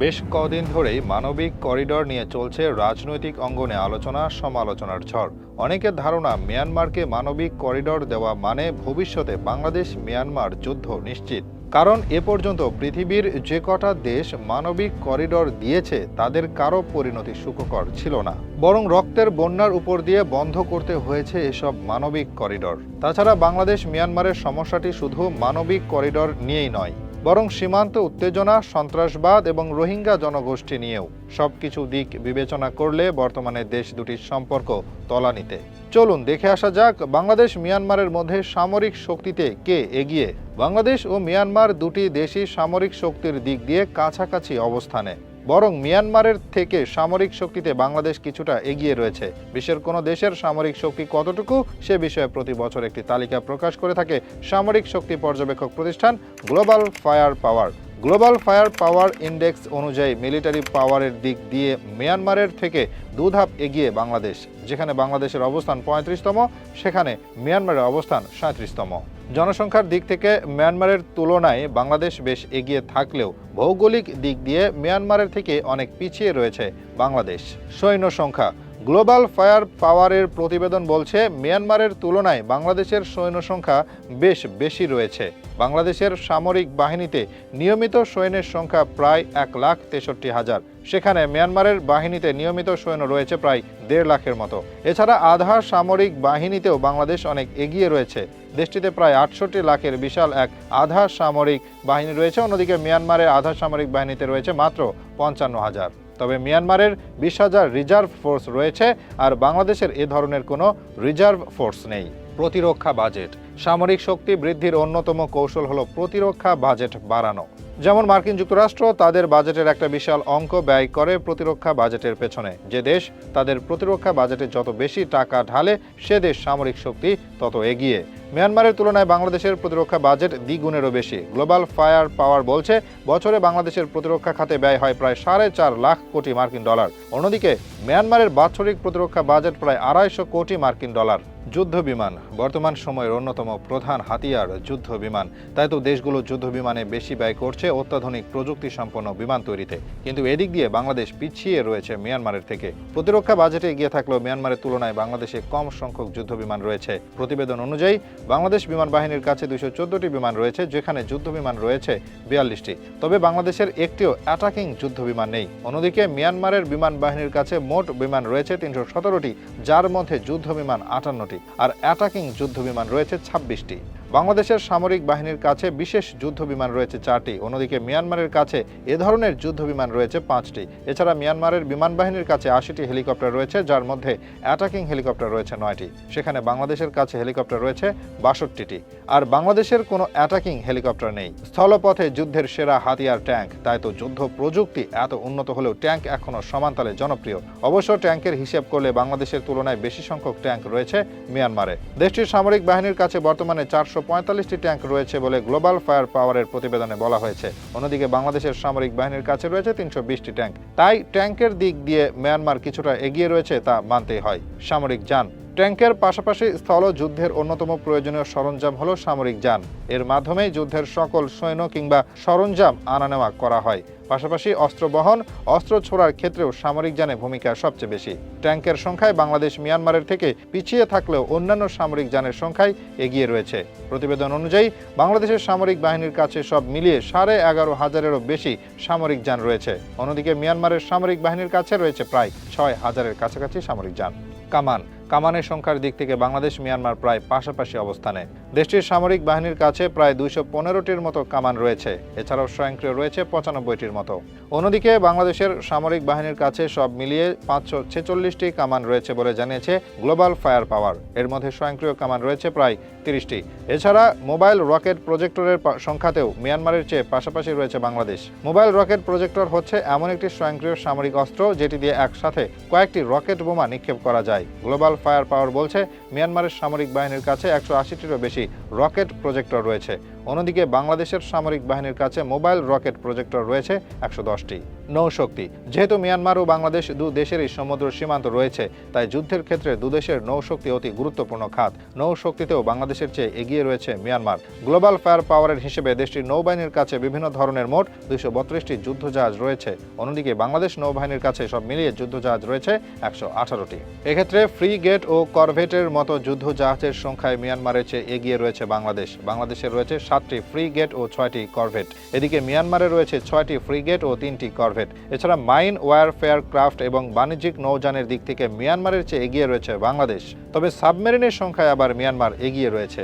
বেশ কদিন ধরেই মানবিক করিডর নিয়ে চলছে রাজনৈতিক অঙ্গনে আলোচনা, সমালোচনার ঝড়। অনেকের ধারণা, মিয়ানমারকে মানবিক করিডর দেওয়া মানে ভবিষ্যতে বাংলাদেশ মিয়ানমার যুদ্ধ নিশ্চিত। কারণ এ পর্যন্ত পৃথিবীর যে কটা দেশ মানবিক করিডর দিয়েছে, তাদের কারও পরিণতি সুখকর ছিল না। বরং রক্তের বন্যার উপর দিয়ে বন্ধ করতে হয়েছে এসব মানবিক করিডর। তাছাড়া বাংলাদেশ মিয়ানমারের সমস্যাটি শুধু মানবিক করিডর নিয়েই নয় বরং সীমান্ত উত্তেজনা, সন্ত্রাসবাদ এবং রোহিঙ্গা জনগোষ্ঠী নিয়েও। সবকিছু দিক বিবেচনা করলে বর্তমানে দেশ দুটির সম্পর্ক তলানিতে। চলুন দেখে আসা যাক বাংলাদেশ মিয়ানমারের মধ্যে সামরিক শক্তিতে কে এগিয়ে। বাংলাদেশ ও মিয়ানমার দুটি দেশই সামরিক শক্তির দিক দিয়ে কাছাকাছি অবস্থানে। বরং মিয়ানমারের থেকে সামরিক শক্তিতে বাংলাদেশ কিছুটা এগিয়ে রয়েছে। বিশ্বের কোনো দেশের সামরিক শক্তি কতটুকু, সে বিষয়ে প্রতি বছর একটি তালিকা প্রকাশ করে থাকে সামরিক শক্তি পর্যবেক্ষক প্রতিষ্ঠান global fire power. Global fire power index অনুযায়ী মিলিটারি পাওয়ারের দিক দিয়ে মিয়ানমারের থেকে দু ধাপ এগিয়ে বাংলাদেশ, যেখানে বাংলাদেশের অবস্থান পঁয়ত্রিশতম, সেখানে মিয়ানমারের অবস্থান সাঁত্রিশতম। জনসংখ্যার দিক থেকে মিয়ানমারের তুলনায় বাংলাদেশ বেশ এগিয়ে থাকলেও ভৌগোলিক দিক দিয়ে মিয়ানমারের থেকে অনেক পিছিয়ে রয়েছে বাংলাদেশ। সৈন্য সংখ্যা গ্লোবাল ফায়ার পাওয়ারের প্রতিবেদন বলছে, মিয়ানমারের তুলনায় বাংলাদেশের সৈন্য সংখ্যা বেশ বেশি রয়েছে। বাংলাদেশের সামরিক বাহিনীতে নিয়মিত সৈন্যের সংখ্যা প্রায় এক লাখ তেষট্টি হাজার। সেখানে মিয়ানমারের বাহিনীতে নিয়মিত সৈন্য রয়েছে প্রায় দেড় লাখের মতো। এছাড়া আধা সামরিক বাহিনীতেও বাংলাদেশ অনেক এগিয়ে রয়েছে। দেশটিতে প্রায় আটষট্টি লাখের বিশাল এক আধা সামরিক বাহিনী রয়েছে। অন্যদিকে মিয়ানমারের আধা সামরিক বাহিনীতে রয়েছে মাত্র পঞ্চান্ন হাজার। তবে মিয়ানমারের বিশ হাজার রিজার্ভ ফোর্স রয়েছে আর বাংলাদেশের এ ধরনের কোনো রিজার্ভ ফোর্স নেই। প্রতিরক্ষা বাজেট। সামরিক শক্তি বৃদ্ধির অন্যতম কৌশল হলো প্রতিরক্ষা বাজেট বাড়ানো। যেমন মার্কিন যুক্তরাষ্ট্র তাদের বাজেটের একটা বিশাল অঙ্ক ব্যয় করে প্রতিরক্ষা বাজেটের পেছনে। যে দেশ তাদের প্রতিরক্ষা বাজেটে যত বেশি টাকা ঢালে, সে দেশ সামরিক শক্তি তত এগিয়ে। মিয়ানমারের তুলনায় বাংলাদেশের প্রতিরক্ষা বাজেট দ্বিগুণেরও বেশি। গ্লোবাল ফায়ার পাওয়ার বলছে, বছরে বাংলাদেশের প্রতিরক্ষা খাতে ব্যয় হয় প্রায় সাড়ে চার লাখ কোটি মার্কিন ডলার। অন্যদিকে, মিয়ানমারের বাৎসরিক প্রতিরক্ষা বাজেট প্রায় আড়াইশো কোটি মার্কিন ডলার। যুদ্ধ বিমান, বর্তমান সময়ের অন্যতম প্রধান হাতিয়ার যুদ্ধ বিমান। তাই তো দেশগুলো যুদ্ধ বিমানে বেশি ব্যয় করছে অত্যাধুনিক প্রযুক্তি সম্পন্ন বিমান তৈরিতে। কিন্তু এদিক দিয়ে বাংলাদেশ পিছিয়ে রয়েছে মিয়ানমারের থেকে। প্রতিরক্ষা বাজেটে এগিয়ে থাকলেও মিয়ানমারের তুলনায় বাংলাদেশে কম সংখ্যক যুদ্ধ বিমান রয়েছে। প্রতিবেদন অনুযায়ী বাংলাদেশ বিমান বাহিনীর কাছে দুশো চোদ্দটি বিমান রয়েছে, যেখানে যুদ্ধ বিমান রয়েছে বিয়াল্লিশটি। তবে বাংলাদেশের একটিও অ্যাটাকিং যুদ্ধ বিমান নেই। অন্যদিকে মিয়ানমারের বিমান বাহিনীর কাছে মোট বিমান রয়েছে তিনশো সতেরোটি, যার মধ্যে যুদ্ধ বিমান আটান্নটি, আর অ্যাটাকিং যুদ্ধ বিমান রয়েছে ছাব্বিশটি। বাংলাদেশের সামরিক বাহিনীর কাছে বিশেষ যুদ্ধ বিমান রয়েছে চারটি। অন্যদিকে মিয়ানমারের কাছে এ ধরনের যুদ্ধ বিমান রয়েছে পাঁচটি। এছাড়া মিয়ানমারের বিমান বাহিনীর কাছে আশিটি হেলিকপ্টার রয়েছে, যার মধ্যে অ্যাটাকিং হেলিকপ্টার রয়েছে নয়টি। সেখানে বাংলাদেশের কাছে হেলিকপ্টার রয়েছে বাষট্টিটি। আর বাংলাদেশের কোনো অ্যাটাকিং হেলিকপ্টার নেই। স্থলপথে যুদ্ধের সেরা হাতিয়ার ট্যাঙ্ক। তাই তো যুদ্ধ প্রযুক্তি এত উন্নত হলেও ট্যাঙ্ক এখনও সমানতালে জনপ্রিয়। অবশ্য ট্যাঙ্কের হিসেব করলে বাংলাদেশের তুলনায় বেশি সংখ্যক ট্যাঙ্ক রয়েছে মিয়ানমারে। দেশটির সামরিক বাহিনীর কাছে বর্তমানে চারশো পঁয়তাল্লিশটি ট্যাঙ্ক রয়েছে বলে গ্লোবাল ফায়ার পাওয়ারের প্রতিবেদনে বলা হয়েছে। অন্যদিকে বাংলাদেশের সামরিক বাহিনীর কাছে রয়েছে তিনশো বিশটি ট্যাঙ্ক। তাই ট্যাঙ্কের দিক দিয়ে মিয়ানমার কিছুটা এগিয়ে রয়েছে তা মানতেই হয়। সামরিক যান। ট্যাঙ্কের পাশাপাশি স্থল যুদ্ধের অন্যতম প্রয়োজনীয় সরঞ্জাম হল সামরিক যান। এর মাধ্যমেই যুদ্ধের সকল সৈন্য কিংবা সরঞ্জাম আনা নেওয়া করা হয়। পাশাপাশি অস্ত্র বহন, অস্ত্র ছোড়ার ক্ষেত্রেও সামরিক যানে ভূমিকা সবচেয়ে বেশি। ট্যাঙ্কের সংখ্যায় বাংলাদেশ মিয়ানমারের থেকে পিছিয়ে থাকলেও অন্যান্য সামরিক যানের সংখ্যায় এগিয়ে রয়েছে। প্রতিবেদন অনুযায়ী, বাংলাদেশের সামরিক বাহিনীর কাছে সব মিলিয়ে সাড়ে এগারো হাজারেরও বেশি সামরিক যান রয়েছে। অন্যদিকে মিয়ানমারের সামরিক বাহিনীর কাছে রয়েছে প্রায় ছয় হাজারের কাছাকাছি সামরিক যান। কামান কামানের সংখ্যার দিক থেকে বাংলাদেশ, মিয়ানমার প্রায় পাশাপাশি অবস্থানে। দেশটির সামরিক বাহিনীর কাছে প্রায় দুইশো পনেরোটির মতো কামান রয়েছে। এছাড়াও স্বয়ংক্রিয় রয়েছে পঁচানব্বইটির মতো। অন্যদিকে, বাংলাদেশের সামরিক বাহিনীর কাছে সব মিলিয়ে পাঁচশো ছেচল্লিশটি কামান রয়েছে বলে জানিয়েছে গ্লোবাল ফায়ার পাওয়ার। এর মধ্যে স্বয়ংক্রিয় কামান রয়েছে প্রায় তিরিশটি। এছাড়া, মোবাইল রকেট প্রজেক্টরের সংখ্যাতেও মিয়ানমারের চেয়ে পাশাপাশি রয়েছে বাংলাদেশ। মোবাইল রকেট প্রজেক্টর হচ্ছে এমন একটি স্বয়ংক্রিয় সামরিক অস্ত্র, যেটি দিয়ে একসাথে কয়েকটি রকেট বোমা নিক্ষেপ করা যায়। গ্লোবাল ফায়ার পাওয়ার বলছে মিয়ানমারের সামরিক বাহিনীর কাছে একশো আশিটিরও বেশি রকেট প্রজেক্টর রয়েছে। অন্যদিকে বাংলাদেশের সামরিক বাহিনীর কাছে মোবাইল রকেট প্রজেক্টর রয়েছে একশো দশটি। নৌশক্তি। যেহেতু মিয়ানমার ও বাংলাদেশ দু দেশেরই সমুদ্র সীমান্ত রয়েছে, তাই যুদ্ধের ক্ষেত্রে দুদেশের নৌশক্তি অতি গুরুত্বপূর্ণ খাত। নৌশক্তিতেও বাংলাদেশের চেয়ে এগিয়ে রয়েছে মিয়ানমার। গ্লোবাল ফায়ার পাওয়ারের হিসেবে দেশটির নৌবাহিনীর কাছে বিভিন্ন ধরনের মোট দুইশো বত্রিশটি যুদ্ধজাহাজ রয়েছে। অন্যদিকে বাংলাদেশ নৌবাহিনীর কাছে সব মিলিয়ে যুদ্ধজাহাজ রয়েছে একশো আঠারোটি। এক্ষেত্রে ফ্রি গেট ও করভেটের মতো যুদ্ধজাহাজের সংখ্যায় মিয়ানমারের চেয়ে এগিয়ে রয়েছে বাংলাদেশ। বাংলাদেশের রয়েছে সাতটি ফ্রি গেট ও ছয়টি করভেট। এদিকে মিয়ানমারে রয়েছে ছয়টি ফ্রি গেট ও তিনটি করভেট। এছাড়া মাইন ওয়ারফেয়ার ক্রাফট এবং বাণিজ্যিক নৌযানের দিক থেকে মিয়ানমারের চেয়ে এগিয়ে রয়েছে বাংলাদেশ। তবে সাবমেরিনের সংখ্যায় আবার মিয়ানমার এগিয়ে রয়েছে।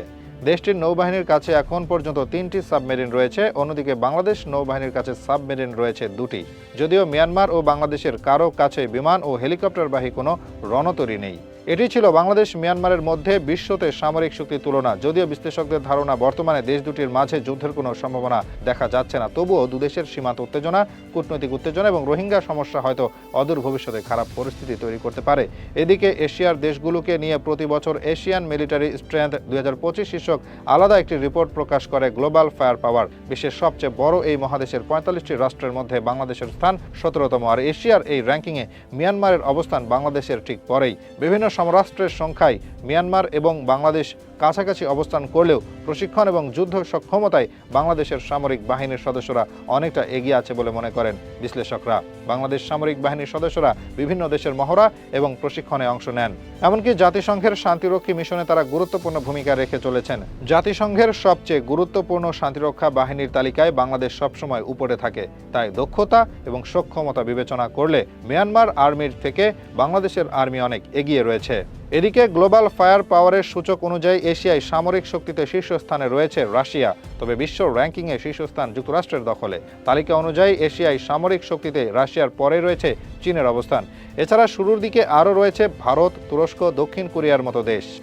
দেশটির নৌবাহিনীর কাছে এখন পর্যন্ত তিনটি সাবমেরিন রয়েছে, অন্যদিকে বাংলাদেশ নৌবাহিনীর কাছে সাবমেরিন রয়েছে দুটি। যদিও মিয়ানমার ও বাংলাদেশের কারও কাছে বিমান ও হেলিকপ্টারবাহী কোনো রণতরী নেই। এটি ছিল বাংলাদেশ মিয়ানমারের মধ্যে বিশ্বতে সামরিক শক্তির তুলনা। যদিও বিশ্লেষকদের ধারণা, বর্তমানে দেশ দুটির মাঝে যুদ্ধের কোনো সম্ভাবনা দেখা যাচ্ছে না। তবুও দুদেশের সীমান্ত উত্তেজনা, কূটনৈতিক উত্তেজনা এবং রোহিঙ্গা সমস্যা হয়তো অদূর ভবিষ্যতে খারাপ পরিস্থিতি তৈরি করতে পারে। এদিকে এশিয়ার দেশগুলোকে নিয়ে প্রতি বছর এশিয়ান মিলিটারি স্ট্রেংথ দুই হাজার পঁচিশ শীর্ষক আলাদা একটি রিপোর্ট প্রকাশ করে গ্লোবাল ফায়ার পাওয়ার। বিশ্বের সবচেয়ে বড় এই মহাদেশের পঁয়তাল্লিশটি রাষ্ট্রের মধ্যে বাংলাদেশের স্থান সতেরোতম। আর এশিয়ার এই র্যাঙ্কিংয়ে মিয়ানমারের অবস্থান বাংলাদেশের ঠিক পরেই। বিভিন্ন সমরাষ্ট্রের সংখ্যায় মিয়ানমার এবং বাংলাদেশ কাছাকাছি অবস্থান করলেও প্রশিক্ষণ এবং যুদ্ধ সক্ষমতায় বাংলাদেশের সামরিক বাহিনীর সদস্যরা অনেকটা এগিয়ে আছে বলে মনে করেন বিশ্লেষকরা। বাংলাদেশ সামরিক বাহিনীর সদস্যরা বিভিন্ন দেশের মহড়া এবং প্রশিক্ষণে অংশ নেন। এমনকি জাতিসংঘের শান্তিরক্ষী মিশনে তারা গুরুত্বপূর্ণ ভূমিকা রেখে চলেছেন। জাতিসংঘের সবচেয়ে গুরুত্বপূর্ণ শান্তিরক্ষা বাহিনীর তালিকায় বাংলাদেশ সবসময় উপরে থাকে। তাই দক্ষতা এবং সক্ষমতা বিবেচনা করলে মিয়ানমার আর্মির থেকে বাংলাদেশের আর্মি অনেক এগিয়ে রয়েছে। এদিকে গ্লোবাল ফায়ার পাওয়ারের সূচক অনুযায়ী এশিয়ায় সামরিক শক্তিতে শীর্ষস্থানে রয়েছে রাশিয়া। তবে বিশ্ব র্যাঙ্কিংয়ে শীর্ষস্থান যুক্তরাষ্ট্রের দখলে। তালিকা অনুযায়ী এশিয়ায় সামরিক শক্তিতে রাশিয়ার পরে রয়েছে চীনের অবস্থান। এছাড়া শুরুর দিকে আরও রয়েছে ভারত, তুরস্ক, দক্ষিণ কোরিয়ার মতো দেশ।